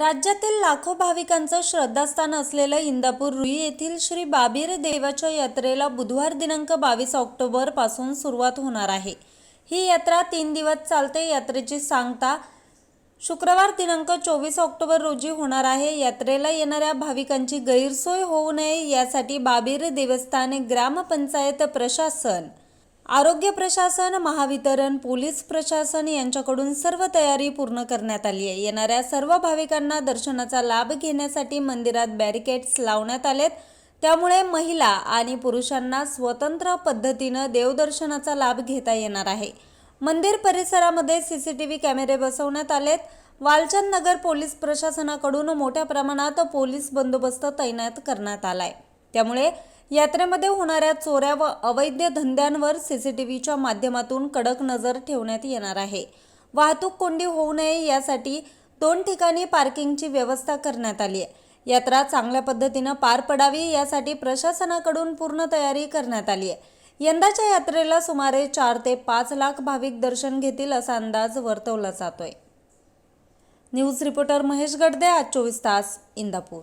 राज्यातील लाखो भाविकांचं श्रद्धास्थान असलेलं इंदापूर रुई येथील श्री बाबीर देवाच्या यात्रेला बुधवार दिनांक बावीस ऑक्टोबरपासून सुरुवात होणार आहे. ही यात्रा तीन दिवस चालते. यात्रेची सांगता शुक्रवार दिनांक चोवीस ऑक्टोबर रोजी होणार आहे. यात्रेला येणाऱ्या भाविकांची गैरसोय होऊ नये यासाठी बाबीर देवस्थान ग्रामपंचायत प्रशासन आरोग्य प्रशासन महावितरण पोलीस प्रशासन यांच्याकडून सर्व तयारी पूर्ण करण्यात आली आहे. येणाऱ्या सर्व भाविकांना दर्शनाचा लाभ घेण्यासाठी मंदिरात बॅरिकेड्स लावण्यात आलेत. त्यामुळे महिला आणि पुरुषांना स्वतंत्र पद्धतीनं देवदर्शनाचा लाभ घेता येणार आहे. मंदिर परिसरामध्ये सी सी टी व्ही कॅमेरे बसवण्यात आलेत. वालचंद नगर पोलीस प्रशासनाकडून मोठ्या प्रमाणात पोलीस बंदोबस्त तैनात करण्यात आलाय. त्यामुळे यात्रेमध्ये होणाऱ्या चोऱ्या व अवैध धंद्यांवर सीसीटीव्हीच्या माध्यमातून कडक नजर ठेवण्यात येणार आहे. वाहतूक कोंडी होऊ नये यासाठी दोन ठिकाणी पार्किंगची व्यवस्था करण्यात आली आहे. यात्रा चांगल्या पद्धतीनं पार पडावी यासाठी प्रशासनाकडून पूर्ण तयारी करण्यात आली आहे. यंदाच्या यात्रेला सुमारे चार ते पाच लाख भाविक दर्शन घेतील असा अंदाज वर्तवला जातोय. न्यूज रिपोर्टर महेश गडदे आज चोवीस तास इंदापूर.